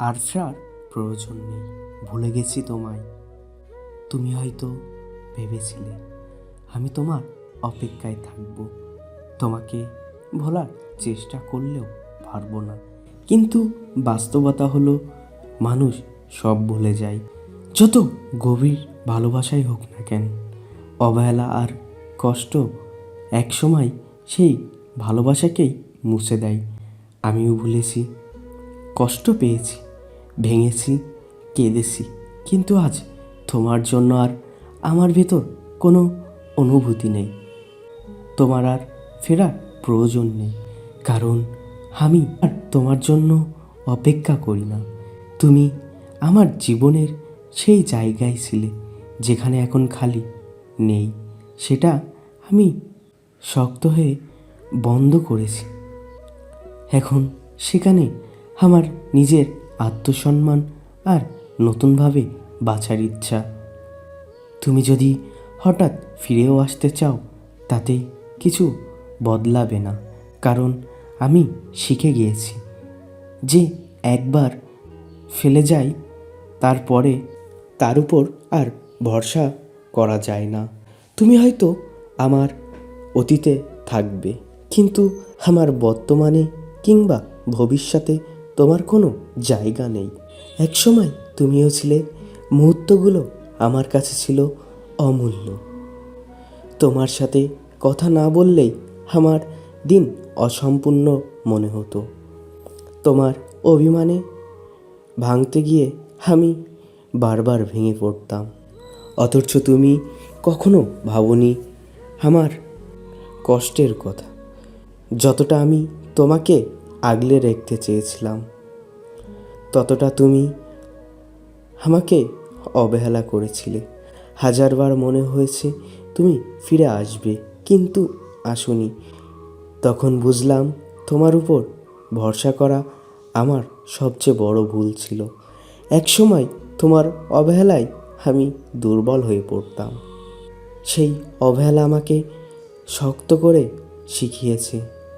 আর ফেরার প্রয়োজন নেই। ভুলে গেছি তোমায়। তুমি হয়তো ভেবেছিলে, আমি তোমার অপেক্ষায় থাকব। তোমাকে ভোলার চেষ্টা করলেও পারব না। কিন্তু বাস্তবতা হলো, মানুষ সব ভুলে যায়। যত গভীর ভালোবাসাই হোক না কেন, অবহেলা আর কষ্ট একসময় সেই ভালোবাসাকেই মুছে দেয়। আমিও ভুলেছি, কষ্ট পেয়েছি। ভেঙেছি, কেঁদেছি। কিন্তু আজ তোমার জন্য আর আমার ভেতর কোনো অনুভূতি নেই। তোমার আর ফেরার প্রয়োজন নেই। কারণ আমি আর তোমার জন্য অপেক্ষা করি না। তুমি আমার জীবনের সেই জায়গায় ছিলে যেখানে এখন খালি নেই। সেটা আমি শক্ত হয়ে বন্ধ করেছি। এখন সেখানে আমার নিজের আত্মসম্মান আর নতুনভাবে বাঁচার ইচ্ছা। তুমি যদি হঠাৎ ফিরেও আসতে চাও, তাতে কিছু বদলাবে না, কারণ আমি শিখে গিয়েছি। যে একবার ফেলে যাই তারপরে তার উপর আর ভরসা করা যায় না। তুমি হয়তো আমার অতীতে থাকবে, কিন্তু আমার বর্তমানে কিংবা ভবিষ্যতে তোমার কোনো জায়গা নেই। একসময় তুমিও ছিলে, মুহূর্তগুলো আমার কাছে ছিল অমূল্য। তোমার সাথে কথা না বললেই আমার দিন অসম্পূর্ণ মনে হতো। তোমার অভিমানে ভাঙতে গিয়ে আমি বারবার ভেঙে পড়তাম। অথচ তুমি কখনো ভাবনি আমার কষ্টের কথা। যতটা আমি তোমাকে আগলে রাখতে চেয়েছিলাম। ততটা তুমি আমাকে অবহেলা করেছিলে। হাজারবার মনে হয়েছে তুমি ফিরে আসবে, কিন্তু আসনি। তখন বুঝলাম তোমার উপর ভরসা করা আমার সবচেয়ে বড় ভুল ছিল। একসময় তোমার অবহেলায় আমি দুর্বল হয়ে পড়তাম। সেই অবহেলা আমাকে শক্ত করে শিখিয়েছে।